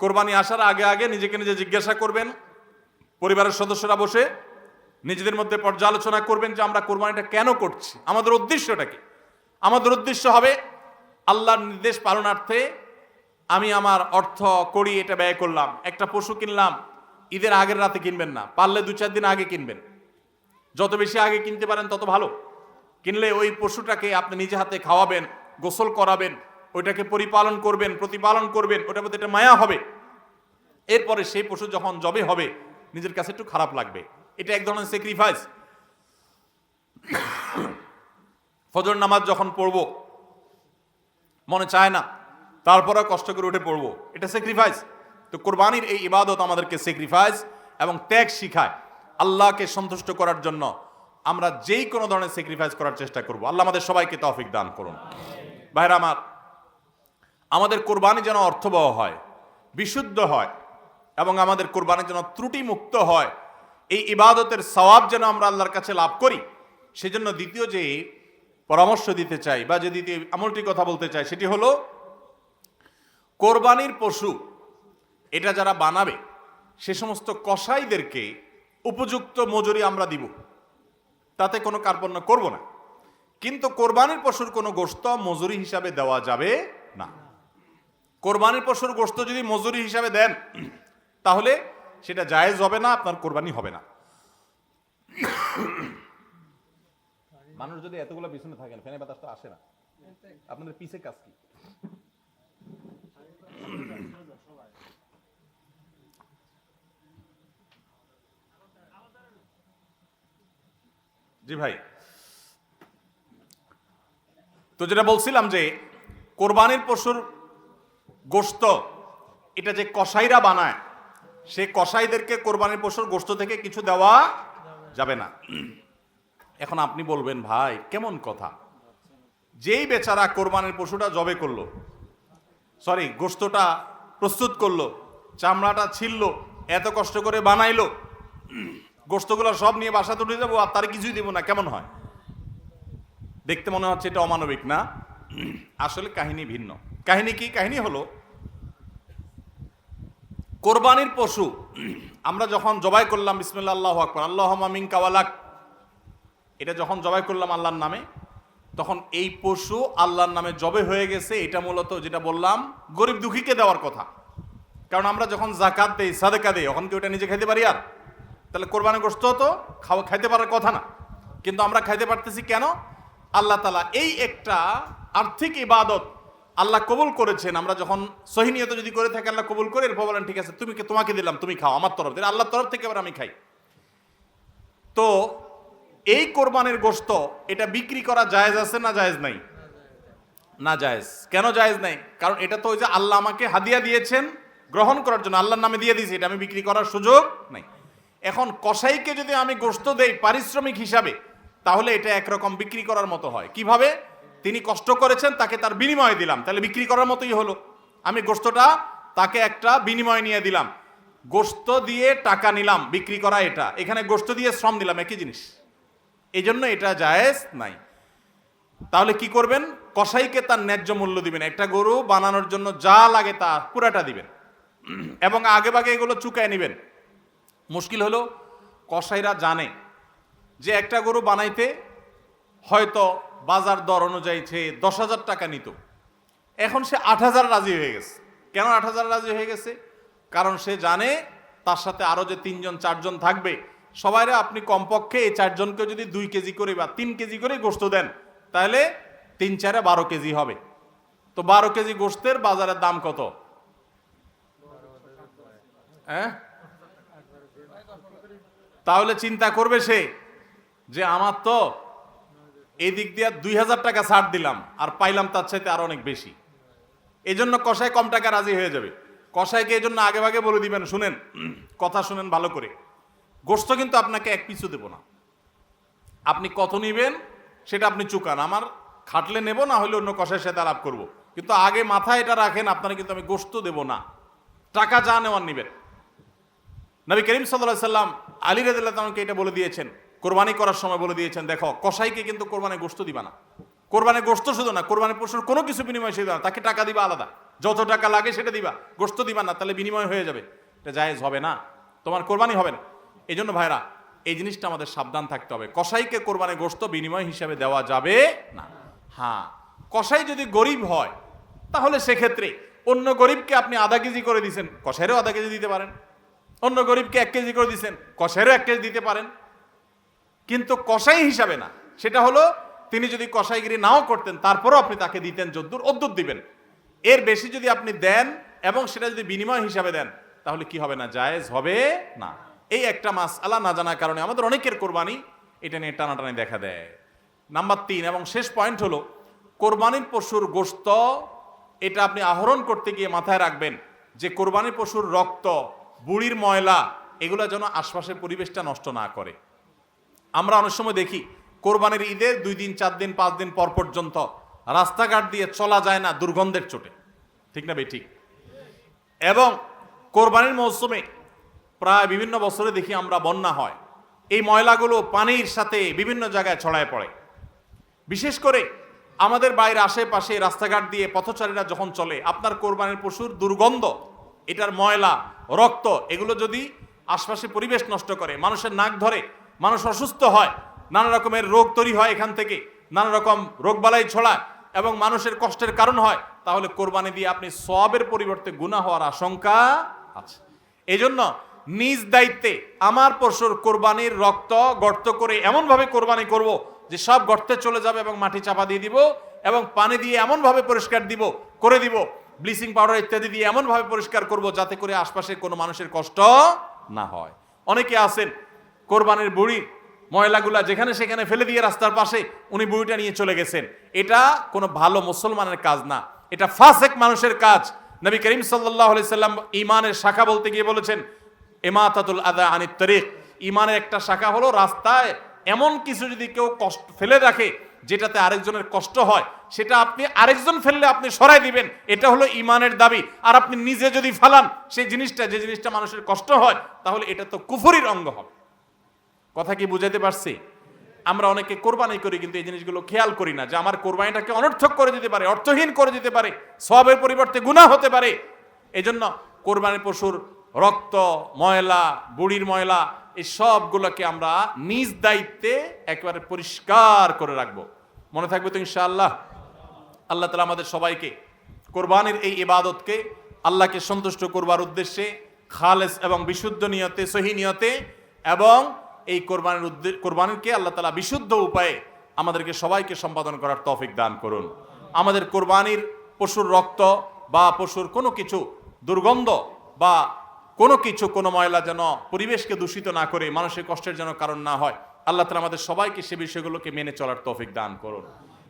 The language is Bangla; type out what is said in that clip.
কোরবানি আসার আগে আগে নিজেকে নিজে জিজ্ঞাসা করবেন, পরিবারের সদস্যরা বসে নিজেদের মধ্যে পর্যালোচনা করবেন যে আমরা কোরবানিটা কেন করছি। আমাদের উদ্দেশ্যটা কি? আমাদের উদ্দেশ্য হবে আল্লাহর নির্দেশ পালনার্থে আমি আমার অর্থ করি এটা ব্যয় করলাম, একটা পশু কিনলাম, ঈদের আগের রাতে কিনবেন না, পারলে দু চার দিন আগে কিনবেন। যত বেশি আগে কিনতে পারেন তত ভালো। কিনলে ওই পশুটাকে আপনি নিজে হাতে খাওয়াবেন, গোসল করাবেন ওইটাকে পরিপালন করবেন, প্রতিপালন করবেন, ওটার প্রতি একটা মায়া হবে। এরপরে সেই পশু যখন জবে হবে, নিজের কাছে একটু খারাপ লাগবে। এটা এক ধরনের স্যাক্রিফাইস ফজর নামাজ যখন পড়ব, মনে চায় না তারপরে কষ্ট করে উঠে পড়ব। এটা স্যাক্রিফাইস তো কোরবানির এই ইবাদত আমাদেরকে স্যাক্রিফাইস এবং ত্যাগ শিখায়। আল্লাহকে সন্তুষ্ট করার জন্য আমরা যেই কোনো ধরনের স্যাক্রিফাইস করার চেষ্টা করব। আল্লাহ আমাদের সবাইকে তৌফিক দান করুন। ভাইরা আমার আমাদের কোরবানি যেন অর্থবহ হয়, বিশুদ্ধ হয়, এবং আমাদের কোরবানি যেন ত্রুটি মুক্ত হয়, এই ইবাদতের সওয়াব যেন আমরা আল্লাহর কাছে লাভ করি, সেজন্য দ্বিতীয় যে পরামর্শ দিতে চাই বা যে দ্বিতীয় আমলটি কথা বলতে চাই সেটি হলো, কোরবানির পশু, এটা যারা বানাবে, সে সমস্ত কসাইদেরকে উপযুক্ত মজুরি আমরা দিব, তাতে কোনো কার্পণ্য করব না, কিন্তু কোরবানির পশুর কোনো গোস্ত মজুরি হিসাবে দেওয়া যাবে কোরবানির পশুর গোস্ত যদি মজুরি হিসাবে দেন, তাহলে সেটা জায়েজ হবে না, আপনার কোরবানি হবে না। মানুষ যদি এতগুলো পিছনে থাকেন ফ্যানের বাতাস তো আসে না। আপনাদের পিছে কাজ কি? জি ভাই। তো যেটা বলছিলাম যে, কোরবানির পশুর গোস্ত এটা যে কসাইরা বানায়, সে কসাইদেরকে কোরবানির পশুর গোস্ত থেকে কিছু দেওয়া যাবে না। এখন আপনি বলবেন, ভাই, কেমন কথা? যেই বেচারা কোরবানির পশুটা জবে করল সরি গোস্তটা প্রস্তুত করল, চামড়াটা ছিলল, এত কষ্ট করে বানাইলো গোস্তগুলো সব নিয়ে বাসা তুলে যাব আর তার কিছুই দেবো না, কেমন হয়? দেখতে মনে হচ্ছে এটা অমানবিক না? আসলে কাহিনী ভিন্ন। কাহিনী কি? কাহিনী হলো কোরবানির পশু, আমরা যখন জবাই করলাম বিসমিল্লা আল্লাহ আকবর আল্লাহ মামিন কাওয়ালাক এটা যখন জবাই করলাম আল্লাহর নামে, তখন এই পশু আল্লাহর নামে জবে হয়ে গেছে, এটা মূলত যেটা বললাম, গরিব দুঃখীকে দেওয়ার কথা। কারণ আমরা যখন জাকাত দেই, সাদেকা দেই তখন কি ওটা নিজে খাইতে পারি আর? তাহলে কোরবানি গোস্ত তো খাওয়া, খাইতে পারার কথা না। কিন্তু আমরা খাইতে পারতেছি কেন? আল্লাহ তালা এই একটা আর্থিক ইবাদত আল্লাহ কবুল করেছেন, আমরা যখন সহিনিয়ত যদি করে থাকি, আল্লাহ কবুল করে, এরপর বলেন, ঠিক আছে, তুমি তোমাকে দিলাম, তুমি খাও, আমার তরফ থেকে আল্লাহর তরফ থেকে আবার আমি খাই। তো এই কোরবানের গোস্ত এটা বিক্রি করা জায়েজ আছে না জায়েজ নাই? না জায়েজ। কেন জায়েজ নাই? কারণ এটা তো ওই যে আল্লাহ আমাকে হাদিয়া দিয়েছেন গ্রহণ করার জন্য, আল্লাহর নামে দিয়ে দিয়েছি, এটা আমি বিক্রি করার সুযোগ নাই। এখন কসাইকে যদি আমি গোস্ত দেই, পারিশ্রমিক হিসাবে, তাহলে এটা একরকম বিক্রি করার মতো হয়। কীভাবে? তিনি কষ্ট করেছেন, তাকে তার বিনিময়ে দিলাম। তাহলে বিক্রি করার মতোই হলো। আমি গোস্তটা, তাকে একটা বিনিময় নিয়ে দিলাম। গোস্ত দিয়ে টাকা নিলাম, বিক্রি করা এটা। এখানে গোস্ত দিয়ে শ্রম দিলাম, একই জিনিস। এই জন্য এটা জায়েজ নাই। তাহলে কি করবেন? কসাইকে তার ন্যায্য মূল্য দিবেন। একটা গরু বানানোর জন্য যা লাগে তা পুরাটা দিবেন। এবং আগে ভাগে এগুলো চুকায় নেবেন। মুশকিল হলো, কসাইরা জানে যে একটা গরু বানাইতে হয়তো বাজার দর অনুযায়ী সে দশ হাজার টাকা নিত। এখন সে আট হাজার রাজি হয়ে গেছে। কেন আট হাজার রাজি হয়ে গেছে? কারণ সে জানে তার সাথে আরও যে তিনজন, চারজন থাকবে, সবাইরে আপনি কমপক্ষে এই চারজনকে যদি দুই কেজি করে বা তিন কেজি করে গোস্ত দেন, তাহলে তিন চারে বারো কেজি হবে। তো বারো কেজি গোস্তের বাজারের দাম কত? হ্যাঁ? তাহলে চিন্তা করবে সে যে আমার তো এই দিক দিয়ে দুই হাজার টাকা ছাড় দিলাম, আর পাইলাম তার চাইতে আরও অনেক বেশি। এই জন্য কষায় কম টাকা রাজি হয়ে যাবে। কষাইকে এই জন্য আগে ভাগে বলে দিবেন, শুনেন, কথা শুনেন ভালো করে। গোস্ত কিন্তু আপনাকে এক পিছু দেব না। আপনি কত নিবেন, সেটা আপনি চুকান। আমার খাটলে নেব, না হলে অন্য কষাইয়ের সাথে আলাপ করব। কিন্তু আগে মাথায় এটা রাখেন, আপনারা কিন্তু আমি গোস্ত দেব না। টাকা যা নেওয়ার নিবেন। নবী করিম সাল্লাহ সাল্লাম আলী রাদিল্লাহকে এটা বলে দিয়েছেন কোরবানি করার সময় বলে দিয়েছেন, দেখো, কসাইকে কিন্তু কোরবানি গোস্ত দিবা না। কোরবানি গোস্ত শুধু না, কোরবানি পশুর কোনো কিছু বিনিময় সে না। তাকে টাকা দিবা আলাদা। যত টাকা লাগে সেটা দিবা। গোস্ত দিবা না, তাহলে বিনিময় হয়ে যাবে। এটা জায়েজ হবে না। তোমার কোরবানি হবে না। এই জন্য ভাইরা, এই জিনিসটা আমাদের সাবধান থাকতে হবে। কসাইকে কোরবানি গোস্ত বিনিময় হিসাবে দেওয়া যাবে না। হ্যাঁ কসাই যদি গরিব হয়, তাহলে সেক্ষেত্রে অন্য গরিবকে আপনি আধা কেজি করে দিয়েছেন কসাইরও আধা কেজি দিতে পারেন। অন্য গরিবকে এক কেজি করে দিয়েছেন কসাইরও এক কেজি দিতে পারেন। কিন্তু কসাই হিসাবে না। সেটা হলো, তিনি যদি কসাইগিরি নাও করতেন, তারপরও আপনি তাকে দিতেন যদ্দুর অদ্দুর দিবেন। এর বেশি যদি আপনি দেন এবং সেটা যদি বিনিময় হিসাবে দেন, তাহলে কি হবে না? জায়েজ হবে না। এই একটা মাস আল্লাহ না জানার কারণে আমাদের অনেকের কোরবানি এটা নিয়ে টানাটানি দেখা দেয়। নাম্বার তিন এবং শেষ পয়েন্ট হলো, কোরবানির পশুর গোস্ত এটা আপনি আহরণ করতে গিয়ে মাথায় রাখবেন যে কোরবানির পশুর রক্ত, বুড়ির ময়লা, এগুলো যেন আশপাশের পরিবেশটা নষ্ট না করে। আমরা অনেক সময় দেখি, কোরবানির ঈদের দুই দিন, চার দিন, পাঁচ দিন পর পর্যন্ত রাস্তাঘাট দিয়ে চলা যায় না দুর্গন্ধের চোটে। ঠিক না ভাই? ঠিক। এবং কোরবানির মৌসুমে প্রায় বিভিন্ন বছরে দেখি আমরা বন্যা হয়। এই ময়লাগুলো পানির সাথে বিভিন্ন জায়গায় ছড়ায় পড়ে। বিশেষ করে আমাদের বাইরে আশেপাশে রাস্তাঘাট দিয়ে পথচারীরা যখন চলে, আপনার কোরবানির পশুর দুর্গন্ধ, এটার ময়লা, রক্ত, এগুলো যদি আশপাশে পরিবেশ নষ্ট করে, মানুষের নাক ধরে মানুষ অসুস্থ হয়, নানা রকমের রোগ তৈরি হয় এখান থেকে, নানা রকম রোগবালাই ছড়ায় এবং মানুষের কষ্টের কারণ হয়, তাহলে কোরবানি দিয়ে আপনি সবের পরিবর্তে গুণা হওয়ার আশঙ্কা আছে। এই জন্য নিজ দায়িত্বে আমার পশুর কোরবানির রক্ত গর্ত করে এমনভাবে কোরবানি করব যে সব গর্তে চলে যাবে এবং মাটি চাপা দিয়ে দিব এবং পানি দিয়ে এমনভাবে পরিষ্কার দিব, করে দিব, ব্লিচিং পাউডার ইত্যাদি দিয়ে এমনভাবে পরিষ্কার করব যাতে করে আশপাশে কোনো মানুষের কষ্ট না হয়। অনেকে আছেন কোরবানির বুড়ি, ময়লাগুলা যেখানে সেখানে ফেলে দিয়ে রাস্তার পাশে উনি বুড়িটা নিয়ে চলে গেছেন। এটা কোনো ভালো মুসলমানের কাজ না। এটা ফাসেক মানুষের কাজ। নবী করিম সাল্লাহ সাল্লাম ইমানের শাখা বলতে গিয়ে বলেছেন এমাতাতুল আদা আনিত তরিক। ইমানের একটা শাখা হলো রাস্তায় এমন কিছু যদি কেউ কষ্ট ফেলে রাখে, যেটাতে আরেকজনের কষ্ট হয়, সেটা আপনি আরেকজন ফেললে আপনি সরাই দিবেন। এটা হলো ইমানের দাবি। আর আপনি নিজে যদি ফালান, সেই জিনিসটা, যে জিনিসটা মানুষের কষ্ট হয়, তাহলে এটা তো কুফরির অঙ্গ হবে। কথা কি বুঝাতে পারছি? আমরা অনেকে কোরবানি করি, কিন্তু এই জিনিসগুলো খেয়াল করি না যে আমার কোরবানিটাকে অনর্থক করে দিতে পারে, অর্থহীন করে দিতে পারে সবের পরিবর্তে গুণা হতে পারে। এই জন্য কোরবানি পশুর রক্ত, ময়লা, বুড়ির ময়লা, এই সবগুলোকে আমরা নিজ দায়িত্বে একেবারে পরিষ্কার করে রাখব। মনে থাকবে তো ইনশাআল্লাহ? আল্লাহ তালা আমাদের সবাইকে কোরবানির এই ইবাদতকে আল্লাহকে সন্তুষ্ট করবার উদ্দেশ্যে খালেস এবং বিশুদ্ধ নিয়তে, সহি নিয়তে এবং এই কোরবানের উদ্দেশ্য কোরবানিকে আল্লাহ তালা বিশুদ্ধ উপায়ে আমাদেরকে সবাইকে সম্পাদন করার তফিক দান করুন। আমাদের কোরবানির পশুর রক্ত বা পশুর কোনো কিছু দুর্গন্ধ বা কোনো কিছু, কোনো ময়লা যেন পরিবেশকে দূষিত না করে, মানুষের কষ্টের যেন কারণ না হয়, আল্লাহ তালা আমাদের সবাইকে সে বিষয়গুলোকে মেনে চলার তৌফিক দান করুন।